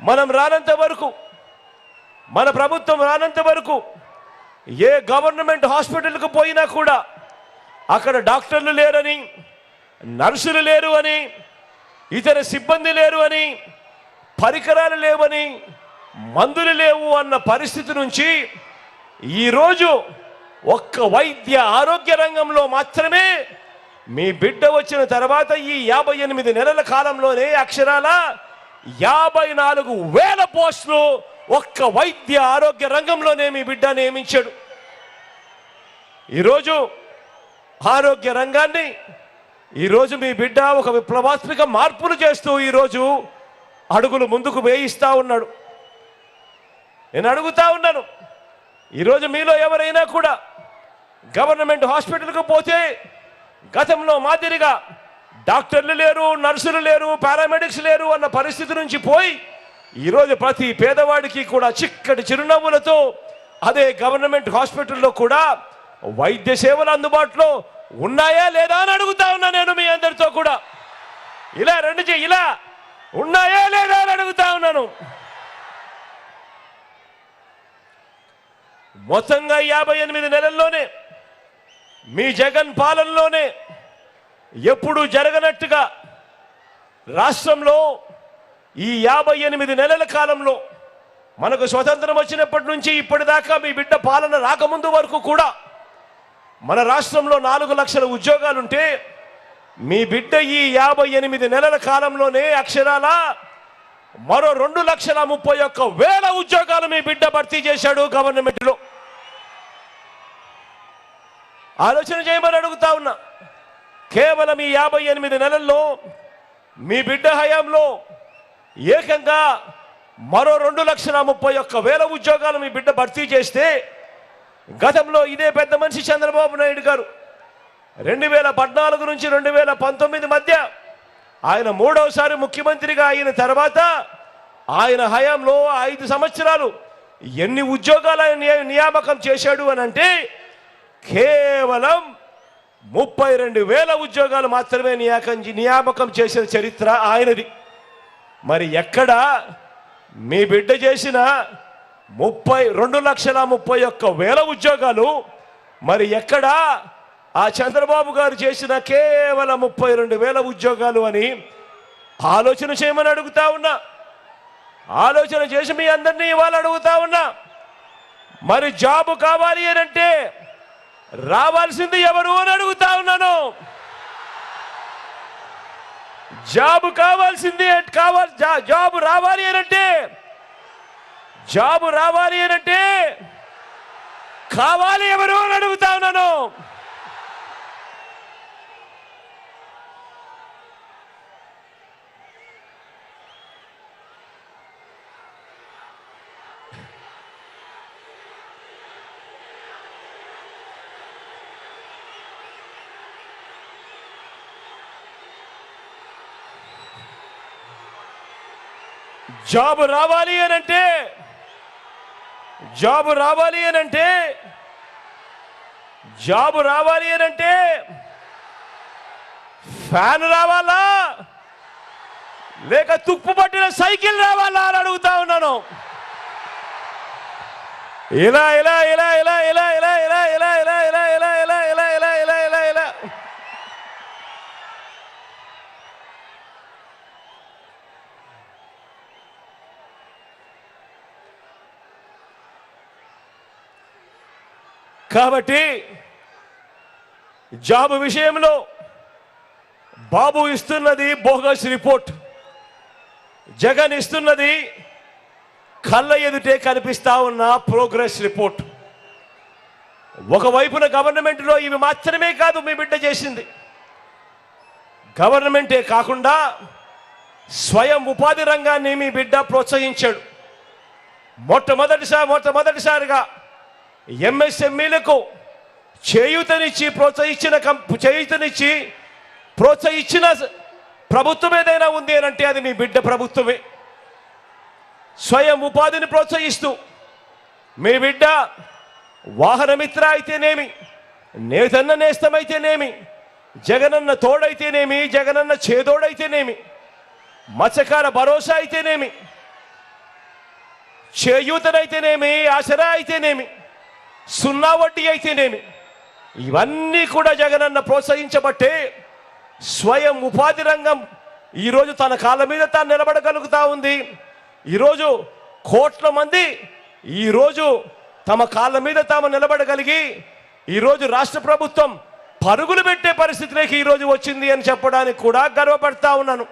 మనం రానంత వరకు మన ప్రభుత్వం రానంత వరకు ఏ గవర్నమెంట్ హాస్పిటల్కి పోయినా కూడా అక్కడ డాక్టర్లు లేరని నర్సులు లేరు అని ఇతర సిబ్బంది లేరు అని పరికరాలు లేవని మందులు లేవు అన్న పరిస్థితి నుంచి ఈరోజు ఒక్క వైద్య ఆరోగ్య రంగంలో మాత్రమే మీ బిడ్డ వచ్చిన తర్వాత ఈ యాభై ఎనిమిది నెలల కాలంలోనే అక్షరాల యాభై నాలుగు వేల పోస్టులు ఒక్క వైద్య ఆరోగ్య రంగంలోనే మీ బిడ్డ నియమించాడు. ఈరోజు ఆరోగ్య రంగాన్ని ఈరోజు మీ బిడ్డ ఒక విప్లవాత్మక మార్పులు చేస్తూ ఈరోజు అడుగులు ముందుకు వేయిస్తూ ఉన్నాడు. నేను అడుగుతా ఉన్నాను ఈరోజు మీలో ఎవరైనా కూడా గవర్నమెంట్ హాస్పిటల్కు పోతే గతంలో మాదిరిగా డాక్టర్లు లేరు నర్సులు లేరు పారామెడిక్స్ లేరు అన్న పరిస్థితి నుంచి పోయి ఈరోజు ప్రతి పేదవాడికి కూడా చిక్కటి చిరునవ్వులతో అదే గవర్నమెంట్ హాస్పిటల్లో కూడా వైద్య సేవలు అందుబాటులో ఉన్నాయా లేదా అని అడుగుతా ఉన్నా నేను మీ అందరితో కూడా. ఇలా రెండు చెయ్యి ఇలా ఉన్నాయా లేదా అని అడుగుతా ఉన్నాను. మొత్తంగా యాభై ఎనిమిది నెలల్లోనే మీ జగన్ పాలనలోనే ఎప్పుడు జరగనట్టుగా రాష్ట్రంలో ఈ యాభై ఎనిమిది నెలల కాలంలో మనకు స్వతంత్రం వచ్చినప్పటి నుంచి ఇప్పటిదాకా మీ బిడ్డ పాలన రాకముందు వరకు కూడా మన రాష్ట్రంలో నాలుగు లక్షల ఉద్యోగాలుంటే మీ బిడ్డ ఈ యాభై ఎనిమిది నెలల కాలంలోనే అక్షరాల మరో రెండు లక్షల ముప్పై ఒక్క వేల ఉద్యోగాలు మీ బిడ్డ భర్తీ చేశాడు గవర్నమెంట్లో. ఆలోచన చేయమని అడుగుతా ఉన్నా. కేవలం ఈ యాభై ఎనిమిది నెలల్లో మీ బిడ్డ హయాంలో ఏకంగా మరో రెండు లక్షల ముప్పై ఒక్క వేల ఉద్యోగాలు మీ బిడ్డ భర్తీ చేస్తే గతంలో ఇదే పెద్ద మనిషి చంద్రబాబు నాయుడు గారు రెండు వేల పద్నాలుగు నుంచి రెండు వేల పంతొమ్మిది మధ్య ఆయన మూడవసారి ముఖ్యమంత్రిగా అయిన తర్వాత ఆయన హయాంలో ఐదు సంవత్సరాలు ఎన్ని ఉద్యోగాలు ఆయన నియామకం చేశాడు అని అంటే కేవలం ముప్పై రెండు వేల ఉద్యోగాలు మాత్రమే నియాకం నియామకం చేసిన చరిత్ర ఆయనది. మరి ఎక్కడ మీ బిడ్డ చేసిన ముప్పై రెండు లక్షల ముప్పై ఒక్క వేల ఉద్యోగాలు మరి ఎక్కడ ఆ చంద్రబాబు గారు చేసిన కేవలం ముప్పై రెండు వేల ఉద్యోగాలు అని ఆలోచన చేయమని అడుగుతా ఉన్నా. ఆలోచన చేసి మీ అందరినీ ఇవాళ అడుగుతా ఉన్నా. మరి జాబు కావాలి అని అంటే రావాల్సింది ఎవరు అని అడుగుతా ఉన్నాను. జాబ్ కావాల్సింది కావాలి జా- రావాలి అనంటే అంటే రావాలి అనంటే అంటే కావాలి ఎవరు అని అడుగుతా ఉన్నాను. జాబ్ రావాలి అని అంటే జాబ్ రావాలి అని అంటే జాబ్ రావాలి అని అంటే ఫ్యాన్ రావాలా? లేక తుప్పు పట్టిన సైకిల్ రావాలా అని అడుగుతా ఉన్నాను. ఇలా ఇలా ఇలా ఇలా ఇలా ఇలా కాబట్టి జాబ్ విషయంలో బాబు ఇస్తున్నది బోగస్ రిపోర్ట్. జగన్ ఇస్తున్నది కళ్ళ ఎదుటే కనిపిస్తా ఉన్న ప్రోగ్రెస్ రిపోర్ట్. ఒకవైపున గవర్నమెంట్లో ఇవి మాత్రమే కాదు మీ బిడ్డ చేసింది. గవర్నమెంటే కాకుండా స్వయం ఉపాధి రంగాన్ని మీ బిడ్డ ప్రోత్సహించాడు. మొట్టమొదటిసారి మొట్టమొదటిసారిగా ఎంఎస్ఎంఈలకు చేయూతనిచ్చి ప్రోత్సహించిన కంప్ చేయూతనిచ్చి ప్రోత్సహించిన ప్రభుత్వం ఏదైనా ఉంది అని అంటే అది మీ బిడ్డ ప్రభుత్వమే. స్వయం ఉపాధిని ప్రోత్సహిస్తూ మీ బిడ్డ వాహనమిత్ర అయితేనేమి నేతన్న నేస్తమైతేనేమి జగనన్న తోడైతేనేమి జగనన్న చేదోడైతేనేమి మత్స్యకార భరోసా అయితేనేమి చేయూతనైతేనేమి ఆసరా అయితేనేమి సున్నా వడ్డీ అయితేనేమి ఇవన్నీ కూడా జగనన్న ప్రోత్సహించబట్టే స్వయం ఉపాధి రంగం ఈరోజు తన కాళ్ళ మీద తాను నిలబడగలుగుతా ఉంది. ఈరోజు కోట్ల మంది ఈరోజు తమ కాళ్ళ మీద తాము నిలబడగలిగి ఈరోజు రాష్ట్ర ప్రభుత్వం పరుగులు పెట్టే పరిస్థితిలోకి ఈరోజు వచ్చింది అని చెప్పడానికి కూడా గర్వపడతా ఉన్నాను.